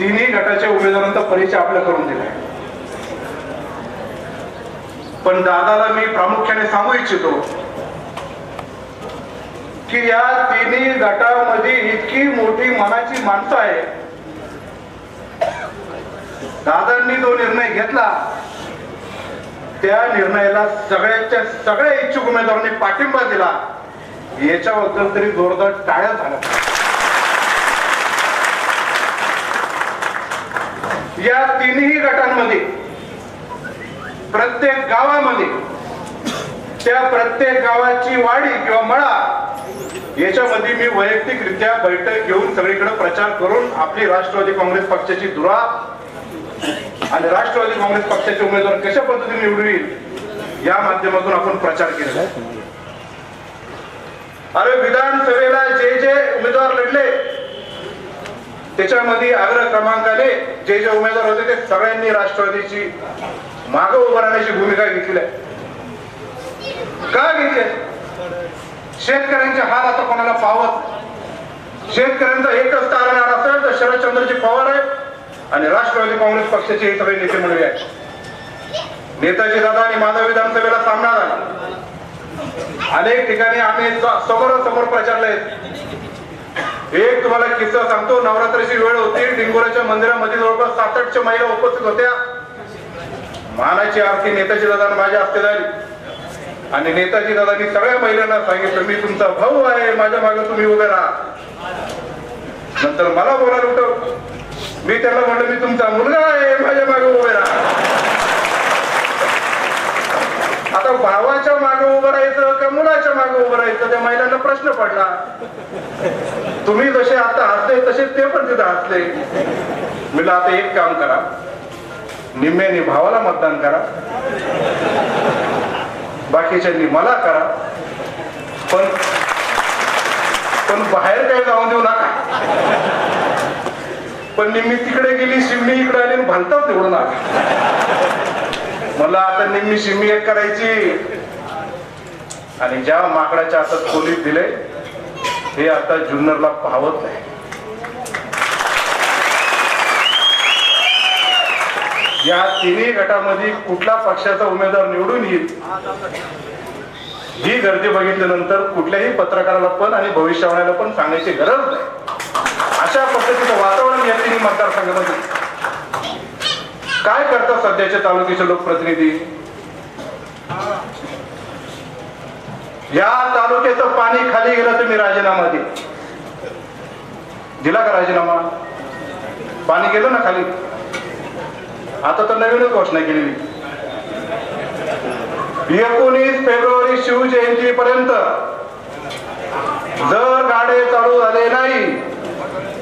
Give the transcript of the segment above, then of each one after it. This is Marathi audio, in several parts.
तिन्ही गटाच्या उमेदवारांचा परिचय आपल्या करून दिलाय. पण दादाला मी प्रामुख्याने सांगू इच्छितो की या तिन्ही गटामध्ये इतकी मोठी मनाची माणसं आहे. दादांनी जो निर्णय घेतला त्या निर्णयाला सगळ्याच्या सगळ्या इच्छुक उमेदवारांनी पाठिंबा दिला. याच्याबद्दल तरी जोरदार टाळ्या झाल्या. या तिन्ही गटांमध्ये प्रत्येक गावामध्ये त्या प्रत्येक गावाची वाडी किंवा मळा याच्यामध्ये मी वैयक्तिकरित्या बैठक घेऊन सगळीकडे प्रचार करून आपली राष्ट्रवादी काँग्रेस पक्षाची धुरा आणि राष्ट्रवादी काँग्रेस पक्षाचे उमेदवार कशा पद्धतीने निवडून येईल या माध्यमातून आपण प्रचार केला अरे विधानसभेला जे जे उमेदवार लढले त्याच्यामध्ये अग्र क्रमांकाने जे जे उमेदवार होते ते सगळ्यांनी राष्ट्रवादीची माग उभं राहण्याची भूमिका घेतली आहे. का घेतली शेतकऱ्यांचे हात आता कोणाला पावत शेतकऱ्यांचा एकच तारणार असेल तर शरदचंद्रजी पवार आहे आणि राष्ट्रवादी काँग्रेस पक्षाचे हे सगळे नेते मंडळी आहेत नेताजी दादा आणि माझा विधानसभेला सामना झाला. अनेक ठिकाणी आम्ही समोर समोर प्रचारले आहेत एक तुम्हाला किस्सा सांगतो. नवरात्रीची वेळ होती. डिंगोराच्या मंदिरामध्ये जवळपास सात आठच्या महिला उपस्थित होत्या. मानाची आरती नेताजी दादा माझ्या हस्ते झाली. आणि नेताजी दादांनी सगळ्या महिलांना सांगितलं मी तुमचा भाऊ आहे. माझ्या मागे तुम्ही उभे राहा. नंतर मला बोलायला उठव. मी त्याला म्हटलं मी तुमचा मुलगा आहे. माझ्या मागे उभे राहा. आता भावाच्या मागे उभं राहायचं का मुलाच्या मागे उभं राहायचं? त्या महिलांना प्रश्न पडला. तुम्ही जसे आता हसले तसे ते पण तिथे हसले. म्हणलं आता एक काम करा. निम्म्याने भावाला मतदान करा. बाकीच्यांनी मला करा. पण पण बाहेर काही जाऊन देऊ नका. पण निम्मी तिकडे गेली शिमणी इकडे आली आणि भलताच निवडून आला. मला आता निम्मी शिम्मी एक करायची. आणि ज्या माकडाच्या हातात खोलीत दिले हे आता जुन्नरला पाहत नाही. या तिन्ही गटामध्ये कुठला पक्षाचा उमेदवार निवडून येईल ही गर्दी बघितल्यानंतर कुठल्याही पत्रकाराला पण आणि भविष्यवाण्याला पण सांगायची गरज नाही. अशा पद्धतीचं वातावरण या तिन्ही मतदारसंघामध्ये. काय करतात सध्याचे तालुक्याचे लोकप्रतिनिधी? या तालुक्याचं पाणी खाली गेलं तुम्ही राजीनामा दे. दिला का राजीनामा? पाणी गेलं ना खाली? आता तर नवीनच घोषणा केलेली एकोणीस फेब्रुवारी शिवजयंती पर्यंत जर गाडे चालू झाले नाही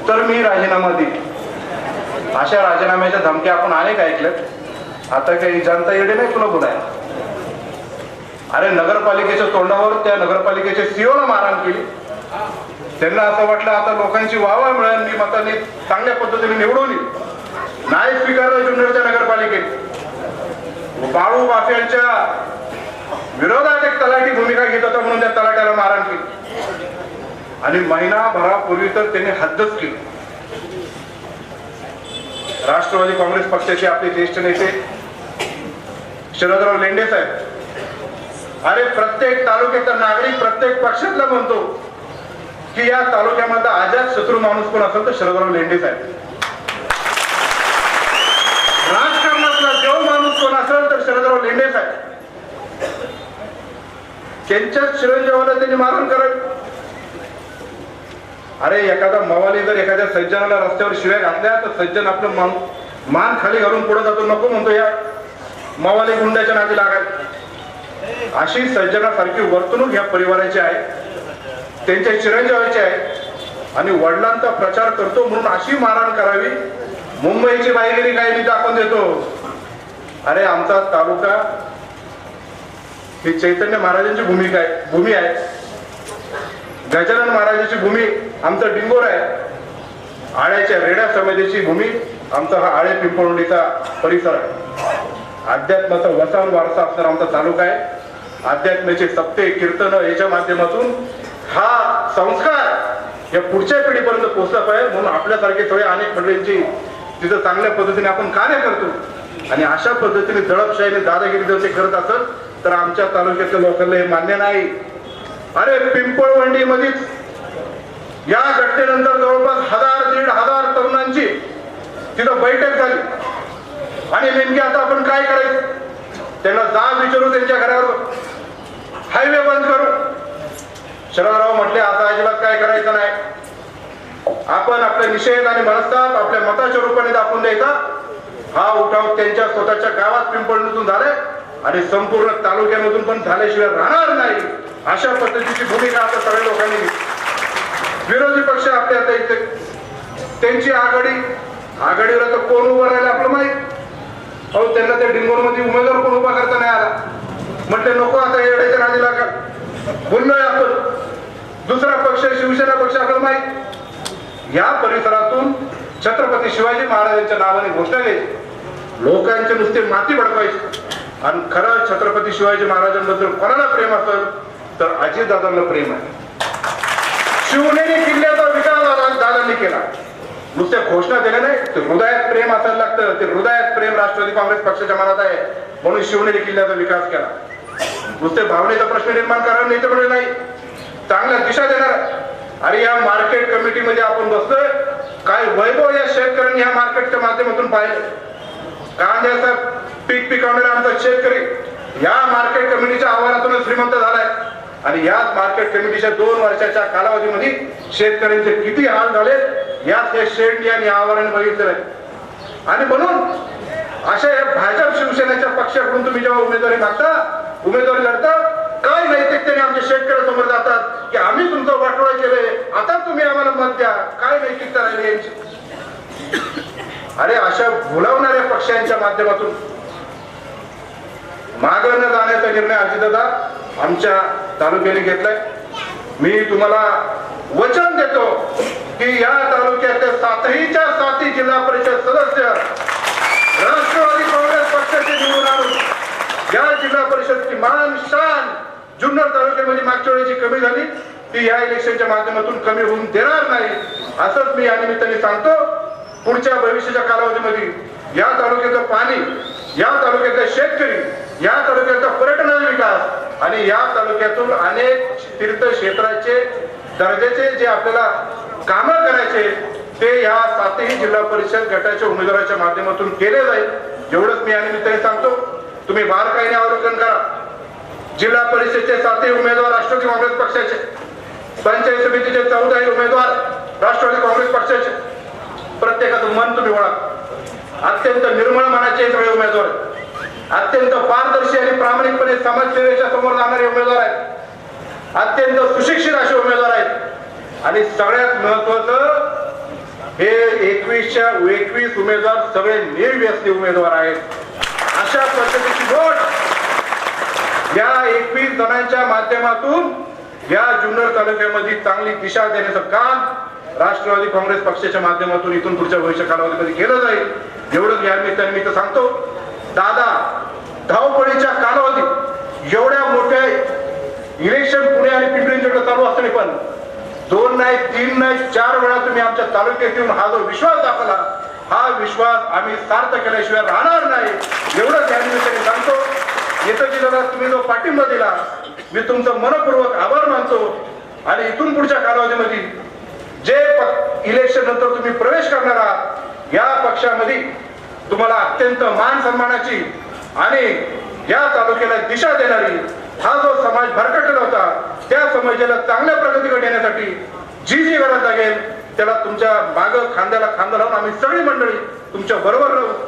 तर मी राजीनामा देईन. अशा राजीनाम्याच्या धमक्या आपण अनेक ऐकल्यात. आता काही जनता येडे नाही तुला बोलायला? अरे नगरपालिकेच्या तोंडावर त्या नगरपालिकेच्या सीओला मारहाण केली. त्यांना असं वाटलं आता लोकांची वावा मिळेल मी मतांनी चांगल्या पद्धतीने निवडून येईल. नाही स्वीकारलं जुन्नरच्या नगरपालिकेत. बाळू माफियांच्या विरोधात एक तलाठी भूमिका घेत होता म्हणून त्या तलाट्याला मारहाण केली. आणि महिनाभरापूर्वी तर त्यांनी हद्दच केली. राष्ट्रवादी काँग्रेस पक्षाचे आपले ज्येष्ठ नेते शरदराव लेंडे साहेब अरे प्रत्येक तालुक्याचा नागरिक प्रत्येक पक्षातला म्हणतो की या तालुक्यामध्ये आजाद शत्रू माणूस कोण असेल तर शरदराव लेंडेच आहे राजकारणातला देव माणूस कोण असेल तर शरदराव लेंडेच आहे त्यांच्याच चिरंजीवाला त्यांनी मारण करावी अरे एखादा मवाली जर एखाद्या सज्जनाला रस्त्यावर शिव्या घातल्या तर सज्जन आपलं मान मान खाली घालून पुढे जातो नको म्हणतो या मवाली गुंड्याच्या नादी लागायला. अशी सज्जनासारखी वर्तणूक या परिवाराची आहे. त्यांच्या चिरंजीवाची आहे. आणि वडिलांचा प्रचार करतो म्हणून अशी मारहाण करावी. मुंबईची बाहेरगिरी काय मी दाखवून देतो. अरे आमचा तालुका ही चैतन्य महाराजांची भूमिका आहे भूमी आहे. गजानन महाराजांची भूमी आमचा डिंगोर आहे. आळ्याच्या रेड्या समितीची भूमी आमचा हा आळे पिंपळुंडीचा परिसर आहे. अध्यात्माचा वसान वारसा असणारा आमचा तालुका आहे. अध्यात्माचे सप्ते कीर्तन याच्या माध्यमातून हा संस्कार या पुढच्या पिढीपर्यंत पोहोचला पाहिजे. म्हणून आपल्यासारखे सगळे अनेक मंडळींची तिथं चांगल्या पद्धतीने आपण कार्य करतो. आणि अशा पद्धतीने दडपशाहीने दादागिरी जर ते करत असत तर आमच्या तालुक्यातल्या लोकांना हे मान्य नाही. अरे पिंपळवंडी मधीच या घटनेनंतर जवळपास हजार दीड हजार तरुणांची तिथं बैठक झाली. आणि नेमकी आता आपण काय करायचं? त्यांना जाब विचारू त्यांच्या घरावर. हायवे बंद करू. शरदराव म्हटले आता अजिबात काय करायचं नाही. आपण आपल्या निषेध आणि मनस्ताप आपल्या मताच्या रूपाने दाखवून द्यायचा. हा उठाव त्यांच्या स्वतःच्या गावात पिंपळणीतून झालाय आणि संपूर्ण तालुक्यामधून पण झाल्याशिवाय राहणार नाही अशा पद्धतीची भूमिका आता सगळ्या लोकांनी विरोधी पक्ष आपल्या आता इथे त्यांची आघाडी आघाडीला तर कोण उभं राहिलं आपलं माहीत? अहो त्यांना त्या डिंगोरमध्ये उमेदवार कोण उभा करता नाही आला. म्हटले नको आता येण्याच्या नादी लागा बोललोय आपण. दुसरा पक्ष शिवसेना पक्ष आपल्याला माहीत. या परिसरातून छत्रपती शिवाजी महाराजांच्या नावाने घोषणा घ्यायची लोकांचे नुसते माती भडकायचे. आणि खरं छत्रपती शिवाजी महाराजांबद्दल कोणाला प्रेम असेल तर अजितदादांना प्रेम आहे. शिवनेरी किल्ल्याचा विकास दादांनी केला. नुसत्या घोषणा दिल्या नाही. तर हृदयात प्रेम असायला लागतं. ते हृदयात प्रेम राष्ट्रवादी काँग्रेस पक्षाच्या मनात आहे. म्हणून शिवनेरी किल्ल्याचा विकास केला. नुसते भावनेचा प्रश्न निर्माण करणार नाही तर नाही. चांगल्या दिशा देणार. अरे या मार्केट कमिटीमध्ये आपण बसतोय. काय वैभव या शेतकऱ्यांनी या मार्केटच्या माध्यमातून पाहिलं? कांद्याचा पीक पिकवणारा आमचा शेतकरी या मार्केट कमिटीच्या आव्हानातून श्रीमंत झालाय. आणि याच मार्केट कमिटीच्या दोन वर्षाच्या कालावधीमध्ये शेतकऱ्यांचे किती हाल झाले याच हे शेड आणि आवरण बघितलेलं आहे. आणि म्हणून अशा या भाजप शिवसेनेच्या पक्षाकडून तुम्ही जेव्हा उमेदवारी मागता उमेदवारी लढता काय नैतिकतेने आमच्या शेतकऱ्यासमोर जातात की आम्ही तुमचं वाटोळा केलंय आता तुम्ही आम्हाला मत द्या काय नैतिकता राहिली यांची? अरे अशा भुलवणाऱ्या पक्षांच्या माध्यमातून माग न जाण्याचा निर्णय अजितदा आमच्या तालुक्याने घेतलाय. मी तुम्हाला वचन देतो की या तालुक्याच्या सातहीच्या साती जिल्हा परिषद सदस्य राष्ट्रवादी काँग्रेस पक्षाचे निवडून आणून या जिल्हा परिषदची मान शान जुन्नर तालुक्यामध्ये मागच्या वेळेची कमी झाली. ती या इलेक्शनच्या माध्यमातून कमी होऊन देणार नाही असंच मी या निमित्ताने सांगतो. पुढच्या भविष्याच्या कालावधीमध्ये या तालुक्याचं पाणी या तालुक्यातले शेतकरी या तालुक्याचा पर्यटनाचा विकास आणि या तालुक्यातून अनेक तीर्थक्षेत्राचे दर्जाचे जे आपल्याला कामं करायचे ते या सातही जिल्हा परिषद गटाच्या उमेदवाराच्या माध्यमातून केले जाईल. एवढंच मी या निमित्ताने सांगतो. तुम्ही बारकाईने अवलोकन करा. जिल्हा परिषदेचे सातही उमेदवार राष्ट्रवादी काँग्रेस पक्षाचे. पंचायत समितीचे चौदाही उमेदवार राष्ट्रवादी काँग्रेस पक्षाचे. प्रत्येकाचं मन तुम्ही ओळख. अत्यंत निर्मळ मनाचे सगळे उमेदवार आहेत. अत्यंत पारदर्शी आणि प्रामाणिकपणे समाजसेवेच्या समोर जाणारे उमेदवार आहेत. अत्यंत सुशिक्षित असे उमेदवार आहेत. आणि सगळ्यात महत्वाचं हे एकवीसच्या एकवीस उमेदवार सगळे निर्व्यसनी उमेदवार आहेत. अशा पद्धतीची वोट या एकवीस जणांच्या माध्यमातून या जुन्नर तालुक्यामध्ये चांगली दिशा देण्याचं काम राष्ट्रवादी काँग्रेस पक्षाच्या माध्यमातून इथून पुढच्या भविष्य कालावधीमध्ये केलं जाईल. एवढंच या निमित्ताने मी तर सांगतो. दादा धावपळीच्या कालावधीत एवढ्या मोठ्या इलेक्शन पुणे आणि पिंपरी चिंचवड चालू असताना पण दोन नाही तीन नाही चार वेळा तुम्ही आमच्या तालुक्यात येऊन हा जो विश्वास दाखवला हा विश्वास आम्ही सार्थ केल्याशिवाय राहणार नाही. एवढं त्या निमित्ताने सांगतो. नेताजी दादा तुम्ही जो पाठिंबा दिला मी तुमचं मनपूर्वक आभार मानतो. आणि इथून पुढच्या कालावधीमध्ये जे इलेक्शन नंतर तुम्ही प्रवेश करणार आहात या पक्षामध्ये तुम्हाला अत्यंत मान सन्मानाची आणि या तालुक्याला दिशा देणारी हा जो समाज भरकटला होता त्या समाजाला चांगल्या प्रगतीकडे येण्यासाठी जी जी गरज लागेल त्याला तुमच्या माग खांद्याला खांदा लावून आम्ही सगळी मंडळी तुमच्या बरोबर राहू.